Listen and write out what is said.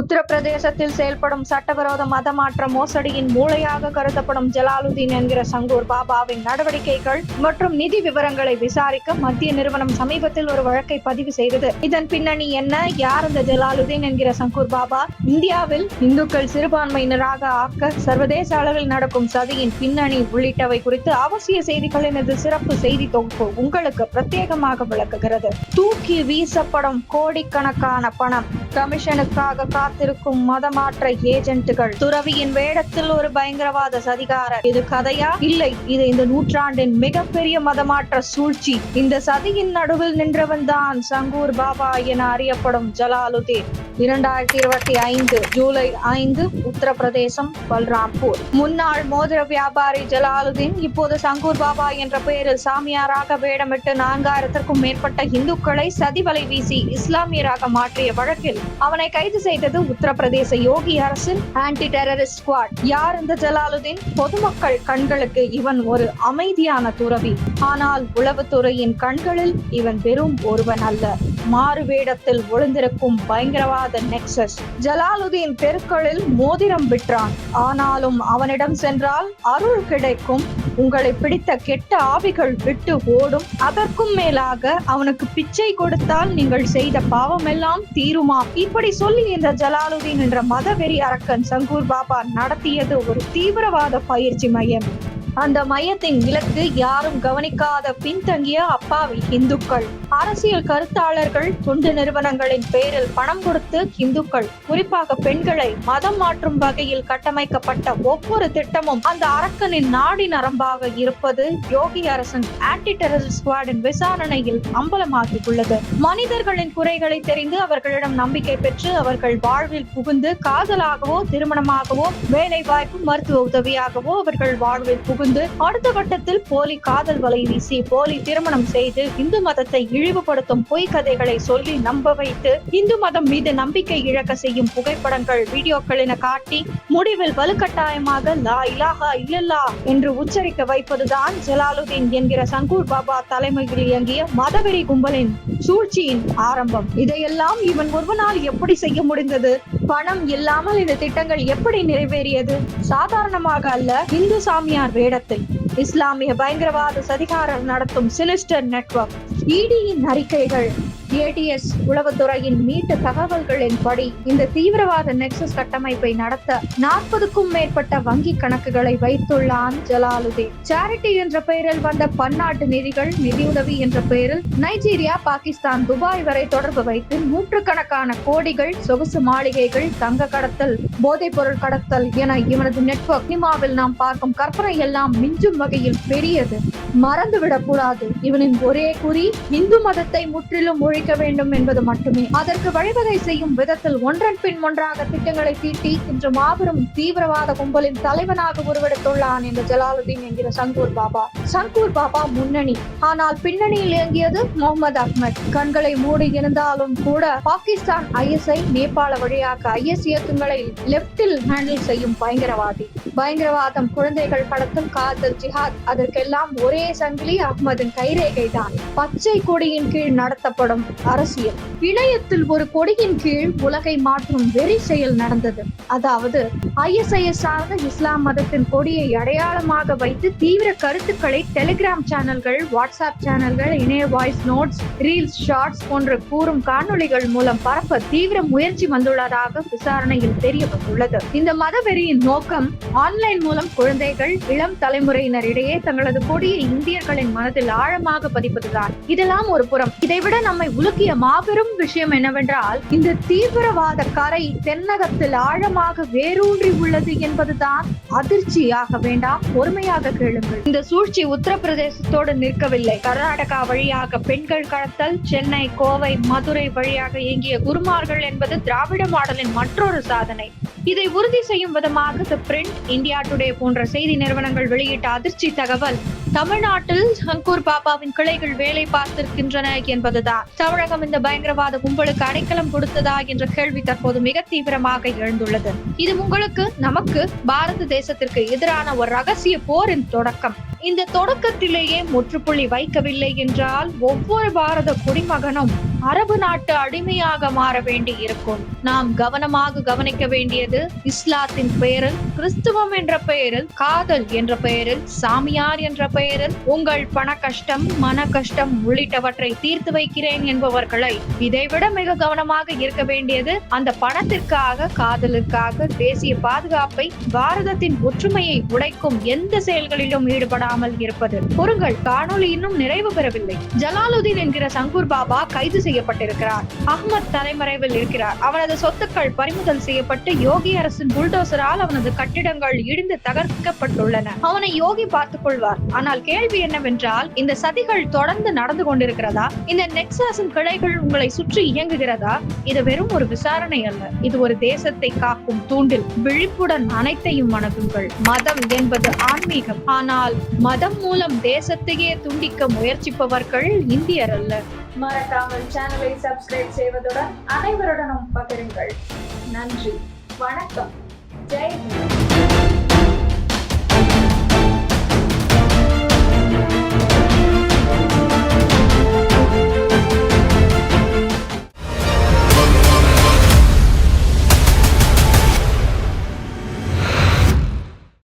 உத்தரப்பிரதேசத்தில் செயல்படும் சட்டவிரோத மதமாற்ற மோசடியின் மூளையாக கருதப்படும் ஜலாலுதீன் என்கிற சங்கூர் பாபாவின் நடவடிக்கைகள் மற்றும் நிதி விவரங்களை விசாரிக்க மத்திய நிறுவனம் சமீபத்தில் ஒரு வழக்கை பதிவு செய்தது. இதன் பின்னணி என்ன? யார் இந்த ஜலாலுதீன் என்கிற சங்கூர் பாபா? இந்தியாவில் இந்துக்கள் சிறுபான்மையினராக ஆக்க சர்வதேச அளவில் நடக்கும் சதியின் பின்னணி உள்ளிட்டவை குறித்து அவசிய செய்திகளின் இது சிறப்பு செய்தி தொகுப்பு உங்களுக்கு பிரத்யேகமாக விளக்குகிறது. தூக்கி வீசப்படும் கோடிக்கணக்கான பணம். கமிஷனுக்காக காத்திருக்கும் மதமாற்ற ஏஜென்ட்டுகள். துறவியின் வேடத்தில் ஒரு பயங்கரவாத சதிகாரர். இது கதையா? இல்லை இது இந்த நூற்றாண்டின் மிகப்பெரிய மதமாற்ற சூழ்ச்சி. இந்த சதியின் நடுவில் நின்றவன் தான் சங்கூர் பாபா என அறியப்படும் ஜலாலுதீன். இரண்டாயிரத்தி இருபத்தி ஐந்து ஜூலை ஐந்து உத்தரப்பிரதேசம் பல்ராம்பூர். முன்னாள் மோதிர வியாபாரி ஜலாலுதீன் இப்போது சங்கூர் பாபா என்ற பெயரில் சாமியாராக வேடமிட்டு நான்காயிரத்திற்கும் மேற்பட்ட இந்துக்களை சதிவலை வீசி இஸ்லாமியராக மாற்றிய வழக்கில் அவனை கைது செய்த செய்தது உத்தரப்பிரதேச யோகி அரசின் ஆன்டி டெரரிஸ்ட் ஸ்குவாட் யார் இந்த ஜலாலுதீன்? பொதுமக்கள் கண்களுக்கு இவன் ஒரு அமைதியான துறவி. ஆனால் உளவுத்துறையின் கண்களில் இவன் வெறும் ஒருவன் அல்ல. மாறு வேடத்தில் ஒளிந்திருக்கும் பயங்கரவாத நெக்சஸ். ஜலாலுதீன் தெருக்களில் மோதிரம் விற்றான். ஆனாலும் அவனிடம் சென்றால் அருள் கிடைக்கும். உங்களை பிடித்த கெட்ட ஆவிகள் விட்டு ஓடும். அதற்கும் மேலாக அவனுக்கு பிச்சை கொடுத்தால் நீங்கள் செய்த பாவமெல்லாம் தீருமா? இப்படி சொல்லி இந்த ஜலாலுதீன் என்ற மதவெறி அரக்கன் சங்கூர் பாபா நடத்தியது ஒரு தீவிரவாத பயிற்சி மையம். அந்த மையத்தின் இலக்கு யாரும் கவனிக்காத பின்தங்கிய அப்பாவி இந்துக்கள் அரசியல் கருத்தாளர்கள் தொண்டு நிறுவனங்களின் பெயரில் பணம் கொடுத்து இந்துக்கள் குறிப்பாக பெண்களை மதம் மாற்றும் வகையில் கட்டமைக்கப்பட்ட ஒவ்வொரு திட்டமும் அந்த அரக்கனின் நாடி நரம்பாக இருப்பது யோகி அரசன் ஆன்டி டெரரிஸ்ட் ஸ்குவாடின் விசாரணையில் அம்பலமாகியுள்ளது. மனிதர்களின் குறைகளை தெரிந்து அவர்களிடம் நம்பிக்கை பெற்று அவர்கள் வாழ்வில் புகுந்து காதலாகவோ திருமணமாகவோ வேலை வாய்ப்பு மருத்துவ உதவியாகவோ அவர்கள் வாழ்வில் புகுந்து அடுத்த கட்டத்தில் போலி காதல் வலை வீசி போலி திருமணம் செய்து இந்து மதத்தை இழிவுபடுத்தும் பொய் கதைகளை சொல்லி நம்ப வைத்து இந்து மதம் மீது நம்பிக்கை இழக்க செய்யும் புகைப்படங்கள் வீடியோக்கள் என காட்டி முடிவில் வலுக்கட்டாயமாக லா இலாஹா இல்லல்லா என்று உச்சரிக்க வைப்பதுதான் ஜலாலுதீன் என்கிற சங்கூர் பாபா தலைமையில் இயங்கிய மதவெறி கும்பலின் சூழ்ச்சியின் ஆரம்பம். இதையெல்லாம் இவன் ஒருவனால் எப்படி செய்ய முடிந்தது? பணம் இல்லாமல் இந்த திட்டங்கள் எப்படி நிறைவேறியது? சாதாரணமாக அல்ல இந்து சாமியார் வேடத்தில் இஸ்லாமிய பயங்கரவாத சதிகாரர் நடத்தும் சிலிஸ்டர் நெட்வொர்க். இடியின் அறிக்கைகள். ஏடிஎஸ் உளவுத்துறையின் மீட்டு தகவல்களின்படி இந்த தீவிரவாத நெக்சஸ் கட்டமைப்பை நடத்த நாற்பதுக்கும் மேற்பட்ட வங்கி கணக்குகளை வைத்துள்ளான் ஜலாலுதீன். சேரிட்டி என்ற பெயரில் வந்த பன்னாட்டு நிதிகள் நிதியுதவி என்ற பெயரில் நைஜீரியா பாகிஸ்தான் துபாய் வரை தொடர்பு வைத்து நூற்றுக்கணக்கான கோடிகள் சொகுசு மாளிகைகள் தங்க கடத்தல் போதைப் பொருள் கடத்தல் என இவனது நெட்வொர்க் சினிமாவில் நாம் பார்க்கும் கற்பனை எல்லாம் மிஞ்சும் வகையில் பெரியது. மறந்துவிடக் கூடாது இவனின் ஒரே குறி இந்து மதத்தை முற்றிலும் ஒழிக்க வேண்டும் என்பது மட்டுமே. அதற்கு வழிவகை செய்யும் விதத்தில் ஒன்றன் பின் ஒன்றாக திட்டங்களை தீட்டி இன்று மாபெரும் தீவிரவாத கும்பலின் தலைவனாக உருவெடுத்துள்ளான் என்று ஜலாலுதீன் என்கிற சங்கூர் பாபா. சங்கூர் பாபா முன்னணி. ஆனால் பின்னணியில் இயங்கியது முகமது அஹ்மத். கண்களை மூடி இருந்தாலும் கூட பாகிஸ்தான் ஐஎஸ்ஐ நேபாள வழியாக ஐஎஸ் இயக்கங்களை லெப்டில் ஹேண்டில் செய்யும் பயங்கரவாதி. பயங்கரவாதம் குழந்தைகள் கடத்தல் காதல் ஜிஹாத். அதற்கெல்லாம் ஒரே சங்கிலி அஹ்மதின் கைரேகை தான் பச்சை கொடியின் கீழ் நடத்தப்படும் அரசியல். இணையத்தில் ஒரு கொடியின் கீழ் உலகை மாற்றும் வெறி செயல் நடந்தது. அதாவது ஐஎஸ்ஐஎஸ் சார்ந்த இஸ்லாம் மதத்தின் கொடியை அடையாளமாக வைத்து தீவிர கருத்துக்களை டெலிகிராம் சேனல்கள் வாட்ஸ்அப் சேனல்கள் இணைய வாய்ஸ் நோட்ஸ் ரீல்ஸ் ஷார்ட்ஸ் போன்ற கூறும் காணொளிகள் மூலம் பரப்ப தீவிர முயற்சி வந்துள்ளதாக விசாரணையில் தெரிய வந்துள்ளது இந்த மதவெறியின் நோக்கம் ஆன்லைன் மூலம் குழந்தைகள் இளம் தலைமுறையினரிடையே தங்களது கொடியை இந்தியர்களின் மனதில் ஆழமாக பதிப்பதுதான். இதெல்லாம் ஒரு புறம். இதைவிட நம்மை உலுக்கிய மாபெரும் விஷயம் என்னவென்றால் இந்த தீவிரவாத கரை தென்னகத்தில் ஆழமாக வேரூன்றி உள்ளது என்பதுதான் அதிர்ச்சியாக வேண்டாம் பொறுமையாக கேளுங்கள். இந்த சூழ்ச்சி உத்தரப்பிரதேசத்தோடு நிற்கவில்லை. கர்நாடகா வழியாக பெண்கள் கடத்தல் சென்னை கோவை மதுரை வழியாக இயங்கிய குருமார்கள் என்பது திராவிட மாடலின் மற்றொரு சாதனை. இதை உறுதி செய்யும் விதமாக தி பிரிண்ட் இந்தியா டுடே போன்ற செய்தி நிறுவனங்கள் வெளியிட்ட அதிர்ச்சி தகவல் தமிழ்நாட்டில் சங்கூர் பாபாவின் கிளைகள் வேலை பார்த்திருக்கின்றன என்பதுதான். தமிழகம் இந்த பயங்கரவாத கும்பலுக்கு அடைக்கலம் கொடுத்ததா என்ற கேள்வி தற்போது மிக தீவிரமாக எழுந்துள்ளது. இது உங்களுக்கு நமக்கு பாரத தேசத்திற்கு எதிரான ஒரு ரகசிய போரின் தொடக்கம். இந்த தொடக்கத்திலேயே முற்றுப்புள்ளி வைக்கவில்லை என்றால் ஒவ்வொரு பாரத குடிமகனும் அரபு நாட்டு அடிமையாக மாற வேண்டி இருக்கும் நாம் கவனமாக கவனிக்க வேண்டியது இஸ்லாத்தின் பெயரில் கிறிஸ்துவம் என்ற பெயரில் காதல் என்ற பெயரில் சாமியார் என்ற பெயரில் உங்கள் பண கஷ்டம் மன கஷ்டம் உள்ளிட்டவற்றை தீர்த்து வைக்கிறேன் என்பவர்களை இதைவிட மிக கவனமாக இருக்க வேண்டியது அந்த பணத்திற்காக காதலுக்காக தேசிய பாதுகாப்பை பாரதத்தின் ஒற்றுமையை உடைக்கும் எந்த செயல்களிலும் ஈடுபடாமல் இருப்பது. பொருங்கள் காணொளி இன்னும் நிறைவு பெறவில்லை. ஜலாலுதீன் என்கிற சங்கூர் பாபா கைது செய்யப்பட்டிருக்கிறார். அஹ்மத் தலைமறைவில் இருக்கிறார். அவனது சொத்துக்கள் பறிமுதல் செய்யப்பட்டு யோகி அரசின் புல்டோசரால் அவனது கட்டிடங்கள் இடிந்து தகர்க்கப்பட்டுள்ளன. அவனை யோகி பார்த்துக் கொள்வார். ஆனால் கேள்வி என்னவென்றால் இந்த சதிகள் தொடர்ந்து நடந்து கொண்டிருக்கிறதா? இந்த நெக்ஸாஸின் கிளைகள் உங்களை சுற்றி இயங்குகிறதா? இது வெறும் ஒரு விசாரணை அல்ல. இது ஒரு தேசத்தை காக்கும் தூண்டில். விழிப்புடன் அனைத்தையும் வணங்குங்கள். மதம் என்பது ஆன்மீகம். ஆனால் மதம் மூலம் தேசத்தையே துண்டிக்க முயற்சிப்பவர்கள் இந்தியர் அல்ல. மறக்காமல் சேனலை சப்ஸ்கிரைப் செய்வதுடன் அனைவருடனும் பகிருங்கள். நன்றி. வணக்கம். ஜெய் ஹிந்த்.